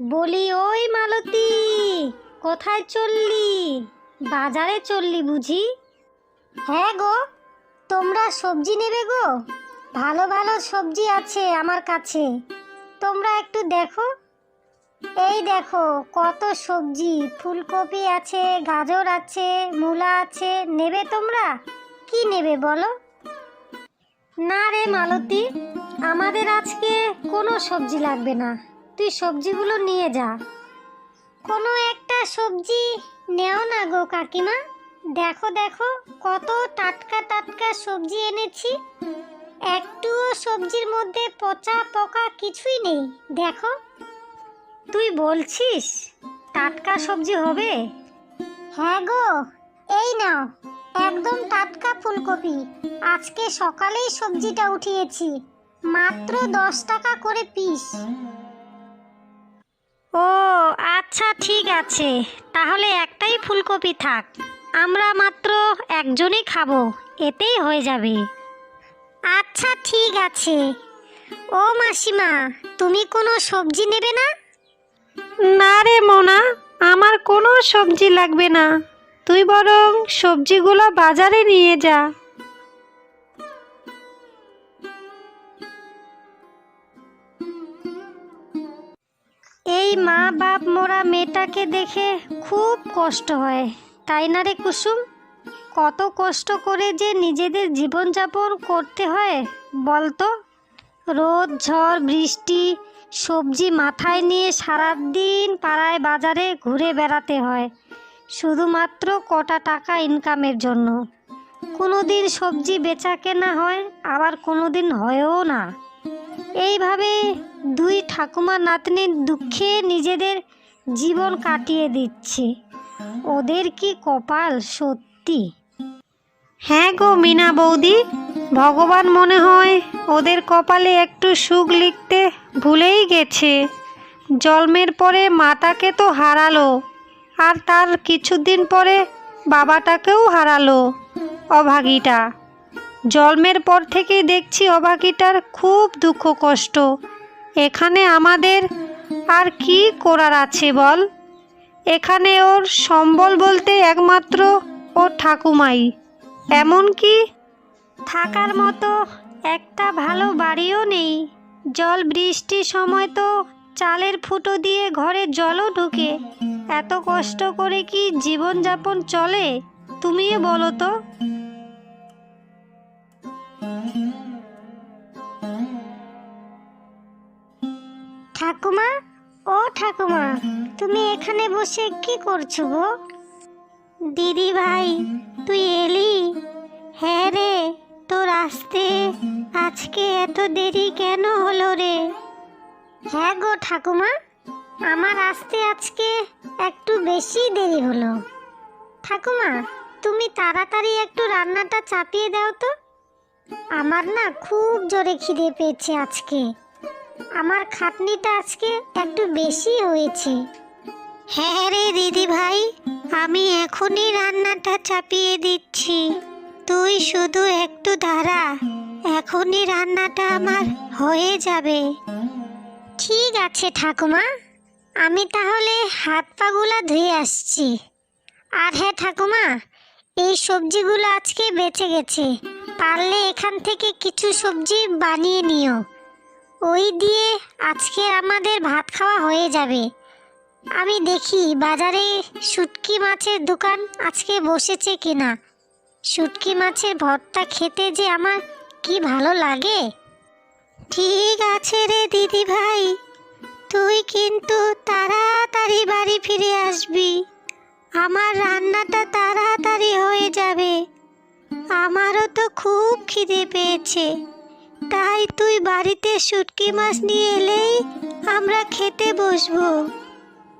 বলি, ওই মালতী, কোথায় চললি? বাজারে চললি বুঝি? হ্যাঁ গো, তোমরা সবজি নেবে গো? ভালো ভালো সবজি আছে আমার কাছে। তোমরা একটু দেখো। এই দেখো, কত সবজি, ফুলকপি আছে, গাজর আছে, মূলা আছে, নেবে তোমরা? কি নেবে বলো? না রে মালতী, আমাদের আজকে কোনো সবজি লাগবে না। তুই সবজিগুলো নিয়ে যা। কোনো একটা সবজি নেও না গো কাকিমা। দেখো দেখো, কত টাটকা টাটকা সবজি এনেছি। একটুও সবজির মধ্যে পচা পকা কিছুই নেই। দেখো। তুই বলছিস টাটকা সবজি হবে? হ্যাঁ গো, এই নাও, একদম টাটকা ফুলকপি। আজকে সকালেই সবজিটা উঠিয়েছি। মাত্র দশ টাকা করে পিস। ও আচ্ছা ঠিক আছে। তাহলে একটাই ফুলকপি থাক। আমরা মাত্র একজনই খাব। এতেই হয়ে যাবে। আচ্ছা ঠিক আছে। ও মাসিমা, তুমি কোনো সবজি নেবে না? না রে মোনা, আমার কোনো সবজি লাগবে না। তুই বরং সবজিগুলো বাজারে নিয়ে যা। এই মা বাপ মোরা মেয়েটাকে দেখে খুব কষ্ট হয়, তাই না রে কুসুম? কত কষ্ট করে যে নিজেদের জীবনযাপন করতে হয়, বলতো? রোদ, ঝড়, বৃষ্টি, সবজি মাথায় নিয়ে সারাদিন পাড়ায় বাজারে ঘুরে বেড়াতে হয়, শুধুমাত্র কটা টাকা ইনকামের জন্য। কোনো দিন সবজি বেচা কেনা হয়, আবার কোনো দিন হয়ও না। এইভাবে দুই ঠাকুমা নাতনির দুঃখে নিজেদের জীবন কাটিয়ে দিচ্ছে। ওদের কি কপাল সত্যি? হ্যাঁ গো মিনা বৌদি, ভগবান মনে হয় ওদের কপালে একটু সুখ লিখতে ভুলেই গেছে। জন্মের পরে মাতাকে তো হারালো, আর তার কিছুদিন পরে বাবাটাকেও হারালো, অভাগীটা। জন্মের পর থেকেই দেখছি অভাগীটার খুব দুঃখ কষ্ট। এখানে আমাদের আর কি করার আছে বল? এখানে ওর সম্বল বলতে একমাত্র ও ঠাকুমাই। এমনকি থাকার মতো একটা ভালো বাড়িও নেই। জল বৃষ্টির সময় তো চালের ফুটো দিয়ে ঘরে জলও ঢুকে। এত কষ্ট করে কি জীবনযাপন চলে? তুমিও বলো তো। ঠাকুমা, ও ঠাকুমা, তুমি এখানে বসে কি করছ গো? দিদি ভাই, তুই এলি? হ্যাঁ রে, তোর আসতে আজকে এত দেরি কেন হলো রে? হ্যাঁ গো ঠাকুমা, আমার আসতে আজকে একটু বেশি দেরি হলো। ঠাকুমা, তুমি তাড়াতাড়ি একটু রান্নাটা চাপিয়ে দাও তো। আমার না খুব জোরে খিদে পেয়েছে আজকে। আমার খাটনিটা আজকে একটু বেশি হয়েছে। হ্যাঁ রে দিদি ভাই আমি এখনই রান্নাটা চাপিয়ে দিচ্ছি। তুই শুধু একটু দাঁড়া এখনই রান্নাটা আমার হয়ে যাবে। ঠিক আছে ঠাকুমা আমি তাহলে হাত পাগুলা ধুয়ে আসছি। আর হ্যাঁ ঠাকুমা এই সবজিগুলো আজকে বেঁচে গেছে। পারলে এখান থেকে কিছু সবজি বানিয়ে নিও। ওই দিয়ে আজকে আমাদের ভাত খাওয়া হয়ে যাবে। আমি দেখি বাজারে শুটকি মাছের দোকান আজকে বসেছে কিনা। শুটকি মাছের ভর্তা খেতে যে আমার কি ভালো লাগে? ঠিক আছে রে দিদি ভাই, তুই কিন্তু তাড়াতাড়ি বাড়ি ফিরে আসবি। আমার রান্নাটা তাড়াতাড়ি হয়ে যাবে। আমারও তো খুব খিদে পেয়েছে। তাই তুই বাড়িতে শুটকি মাছ নিয়ে এলেই আমরা খেতে বসবো।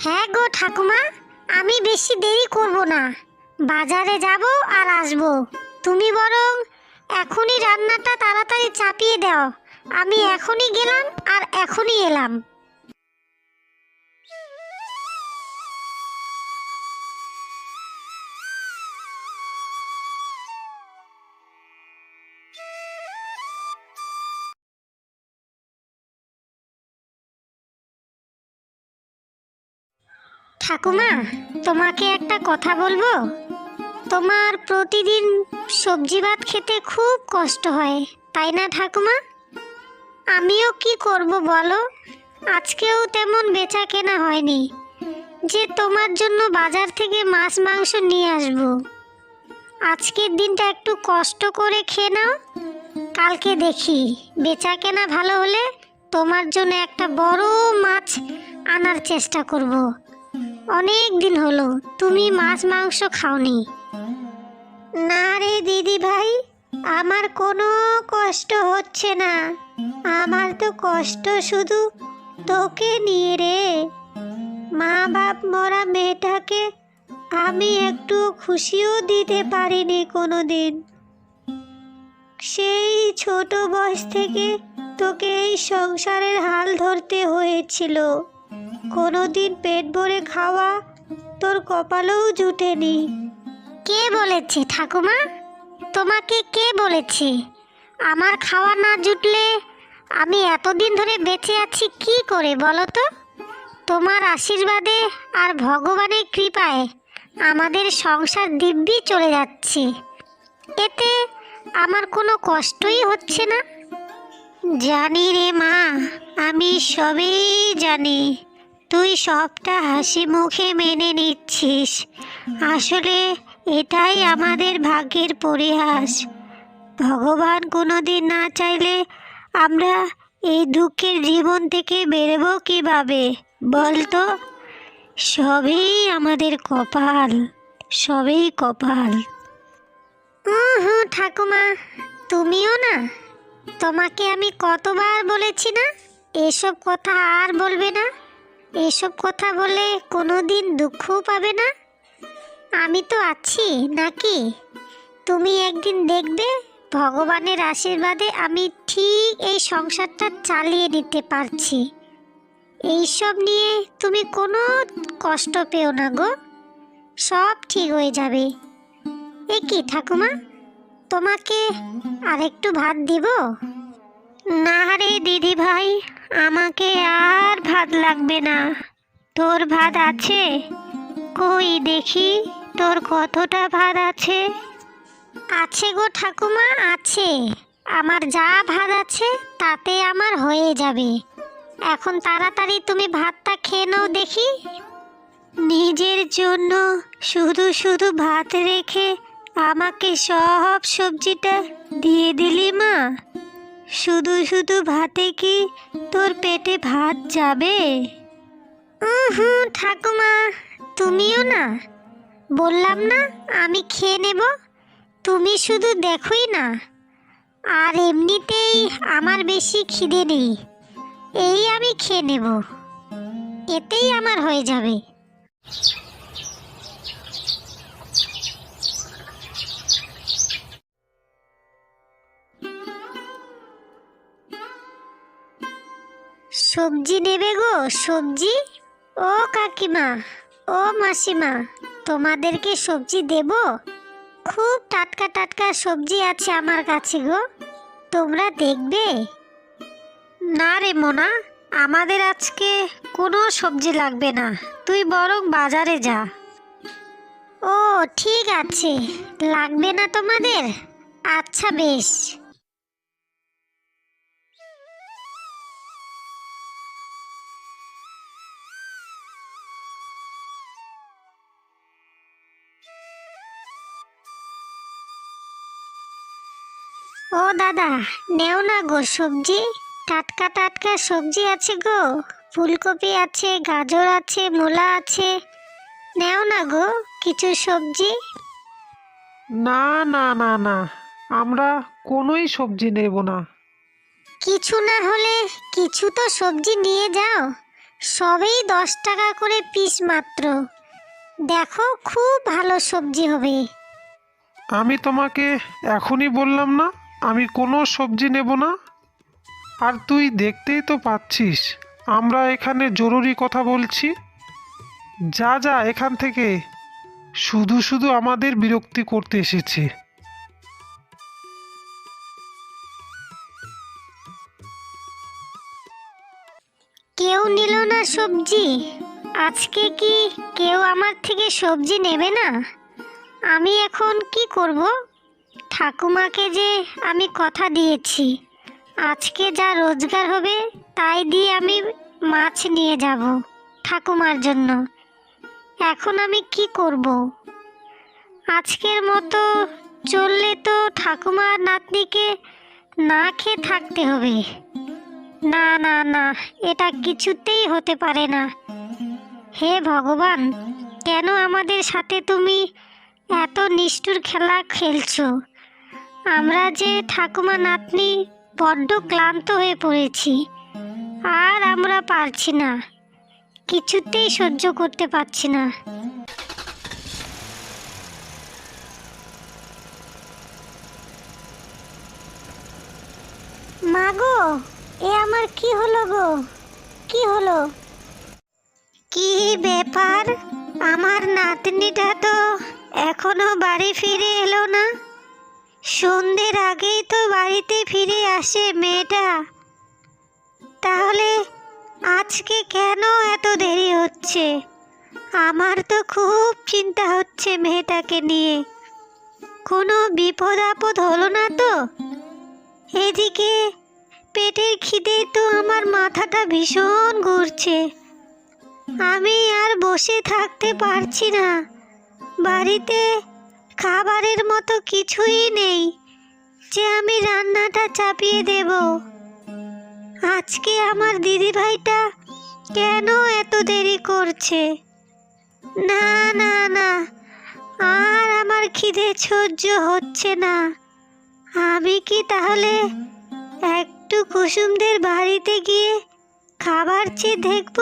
হ্যাঁ গো ঠাকুমা, আমি বেশি দেরি করব না। বাজারে যাব আর আসব। তুমি বরং এখনই রান্নাটা তাড়াতাড়ি চাপিয়ে দাও। আমি এখনই গেলাম আর এখনই এলাম। ঠাকুমা, তোমাকে একটা কথা বলব? তোমার প্রতিদিন সবজি ভাত খেতে খুব কষ্ট হয়, তাই না ঠাকুমা? আমিও কি করব বলো? আজকেও তেমন বেচা কেনা হয়নি, যে তোমার জন্য বাজার থেকে মাছ মাংস নিয়ে আসব। আজকের দিনটা একটু কষ্ট করে খেয়ে নাও, কালকে দেখি, বেচা কেনা ভালো হলে তোমার জন্য একটা বড় মাছ আনার চেষ্টা করব। অনেক দিন হলো, তুমি মাছ মাংস খাওনি। না রে দিদি ভাই, আমার কোনো কষ্ট হচ্ছে না। আমার তো কষ্ট শুধু তোকে নিয়ে রে। মা বাপ মরা মেয়েটাকে আমি একটু খুশিও দিতে পারিনি কোনো দিন সেই ছোট বয়স থেকে তোকে এই সংসারের হাল ধরতে হয়েছিল। কোনোদিন পেট ভরে খাওয়া তোর কপালেও জুটেনি। কে বলেছে ঠাকুমা? তোমাকে কে বলেছে? আমার খাওয়া না জুটলে আমি এতদিন ধরে বেঁচে আছি কি করে বলো তো? তোমার আশীর্বাদে আর ভগবানের কৃপায় আমাদের সংসার দিব্যি চলে যাচ্ছে। এতে আমার কোনো কষ্টই হচ্ছে না। জানি রে মা আমি সবই জানি। তুই সবটা হাসি মুখে মেনে নিচ্ছিস। আসলে এটাই আমাদের ভাগ্যের পরিহাস। ভগবান কোনোদিন না চাইলে আমরা এই দুঃখের জীবন থেকে বেরোবো কীভাবে বলতো সবই আমাদের কপাল, সবই কপাল। হুম ঠাকুমা, তুমিও না? তোমাকে আমি কতবার বলেছি না? এসব কথা আর বলবে না। এসব কথা বলে কোনো দিন দুঃখও পাবে না। আমি তো আছি, নাকি? তুমি একদিন দেখবে, ভগবানের আশীর্বাদে আমি ঠিক এই সংসারটা চালিয়ে নিতে পারছি। এইসব নিয়ে তুমি কোনো কষ্ট পেও না গো। সব ঠিক হয়ে যাবে। এ কি ঠাকুমা, তোমাকে আরেকটু ভাত দিব? না রে দিদি ভাই আমাকে আর ভাত লাগবে না। তোর ভাত আছে? কই দেখি, তোর কতটা ভাত আছে? আছে গো ঠাকুমা, আছে। আমার যা ভাত আছে, তাতে আমার হয়ে যাবে। এখন তাড়াতাড়ি তুমি ভাতটা খেয়ে নাও দেখি। নিজের জন্য শুধু শুধু ভাত রেখে আমাকে সব সবজিটা দিয়ে দিলি মা? শুধু শুধু ভাতে কি তোর পেটে ভাত যাবে? হুম, ঠাকুমা, তুমিও না। বললাম না, আমি খেয়ে নেব। তুমি শুধু দেখোই না। আর এমনিতেই আমার বেশি খিদে নেই। এই আমি খেয়ে নেব। এতেই আমার হয়ে যাবে। সবজি নেবে গো, সবজি? ও কাকিমা, ও মাসিমা, তোমাদেরকে সবজি দেব? খুব টাটকা টাটকা সবজি আছে আমার কাছে গো, তোমরা দেখবে। না রে মোনা, আমাদের আজকে কোনো সবজি লাগবে না, তুই বরং বাজারে যা। ও, ঠিক আছে, লাগবে না তোমাদের? আচ্ছা বেশ। ও দাদা নেও না গো সবজি। টাটকা টাটকা সবজি আছে গো। ফুলকপি আছে গাজর আছে মূলা আছে। নেও না গো কিছু সবজি। না না না না আমরা কোনোই সবজি নেব না। কিছু না হলে কিছু তো সবজি নিয়ে যাও। সবেই দশ টাকা করে পিস মাত্র। দেখো খুব ভালো সবজি হবে। আমি তোমাকে এখনই বললাম না আমি কোনো সবজি নেব না? আর তুই দেখতেই তো পাচ্ছিস, আমরা এখানে জরুরি কথা বলছি। যা যা, এখান থেকে। শুধু শুধু আমাদের বিরক্তি করতে এসেছে। কেউ নিল না সবজি। আজকে কি কেউ আমার থেকে সবজি নেবে না? আমি এখন কি করব? ঠাকুমাকে যে আমি কথা দিয়েছি, আজকে যা রোজগার হবে তাই দিয়ে আমি মাছ নিয়ে যাব ঠাকুমার জন্য। এখন আমি কি করব? আজকের মতো চললে তো ঠাকুমার নাতনিকে না খেয়ে থাকতে হবে। না না না, এটা কিছুতেই হতে পারে না। হে ভগবান, কেন আমাদের সাথে তুমি এত নিষ্ঠুর খেলা খেলছো। আমরা যে ঠাকুমা নাতনি বড্ড ক্লান্ত হয়ে পড়েছি, আর আমরা পারছি না। কিছুতেই সহ্য করতে পারছি না। মাগো এ আমার কি হলো গো? কি হলো? কি ব্যাপার? আমার নাতনিটা তো এখনও বাড়ি ফিরে এলো না। সন্ধ্যের আগেই তো বাড়িতে ফিরে আসে মেয়েটা। তাহলে আজকে কেন এত দেরি হচ্ছে? আমার তো খুব চিন্তা হচ্ছে মেয়েটাকে নিয়ে। কোনো বিপদ আপদ হলো না তো? এদিকে পেটের খিদে তো আমার মাথাটা ভীষণ ঘুরছে। আমি আর বসে থাকতে পারছি না। বাড়িতে খাবারের মতো কিছুই নেই, যে আমি রান্নাটা চাপিয়ে দেব। আজকে আমার দিদিভাইটা কেন এত দেরি করছে? না না না, আর আমার খিদে সহ্য হচ্ছে না। আমি কি তাহলে একটু কুসুমদের বাড়িতে গিয়ে খাবার চেয়ে দেখব?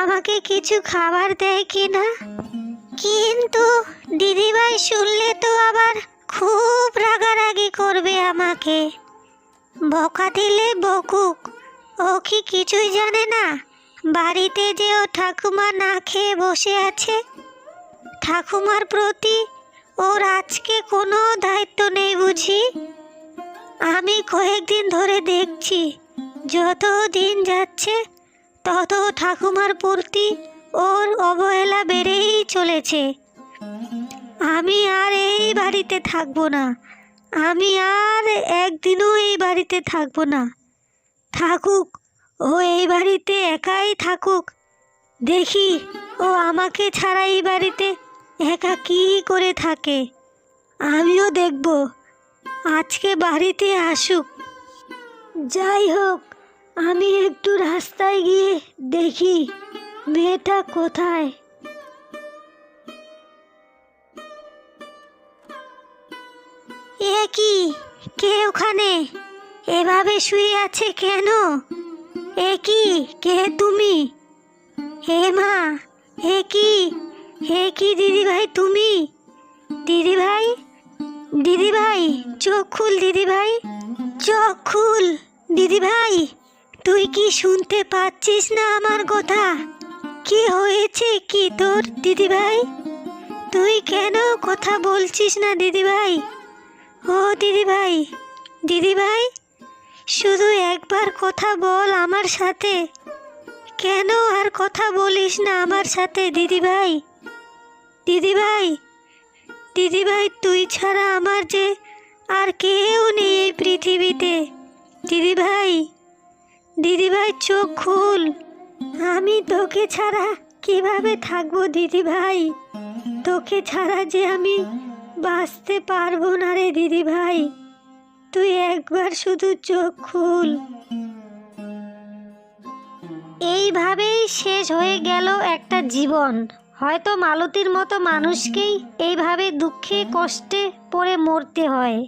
আমাকে কিছু খাবার দেয় কি না? কিন্তু দিদিভাই শুনলে তো আবার খুব রাগারাগি করবে আমাকে। বকা দিলে বকুক, ও কি কিছুই জানে না, বাড়িতে যে ও ঠাকুমা না খেয়ে বসে আছে। ঠাকুমার প্রতি ওর আজকে কোনো দায়িত্ব নেই বুঝি। আমি কয়েকদিন ধরে দেখছি, যত দিন যাচ্ছে, তত ঠাকুমার প্রতি ওর অবহেলা বেড়েই চলেছে। আমি আর এই বাড়িতে থাকব না। আমি আর একদিনও এই বাড়িতে থাকব না। থাকুক, ও এই বাড়িতে একাই থাকুক। দেখি, ও আমাকে ছাড়া এই বাড়িতে একা কী করে থাকে? আমিও দেখব। আজকে বাড়িতে আসুক। যাই হোক, আমি একটু রাস্তায় গিয়ে দেখি মেয়েটা কোথায়। এ কি? কে ওখানে? এভাবে শুয়ে আছে কেন? এ কি? কে তুমি? হে মা, হে কি? হে কি দিদিভাই তুমি? দিদিভাই? দিদিভাই, চোখ খুল দিদিভাই। চোখ খুল। দিদিভাই, তুই কি শুনতে পাচ্ছিস না আমার কথা? কি হয়েছে কি তোর দিদিভাই? তুই কেন কথা বলছিস না দিদিভাই? ও দিদিভাই দিদিভাই, শুধু একবার কথা বল আমার সাথে। কেন আর কথা বলিস না আমার সাথে, দিদিভাই? দিদিভাই দিদিভাই, তুই ছাড়া আমার যে আর কেউ নেই এই পৃথিবীতে। দিদিভাই দিদিভাই, চোখ খুল। আমি তোকে ছাড়া কীভাবে থাকব, দিদিভাই? তোকে ছাড়া যে আমি বাঁচতে পারব না রে দিদি ভাই তুই একবার শুধু চোখ খুল। এইভাবেই শেষ হয়ে গেল একটা জীবন। হয়তো মালতির মতো মানুষকেই এইভাবে দুঃখে কষ্টে পড়ে মরতে হয়।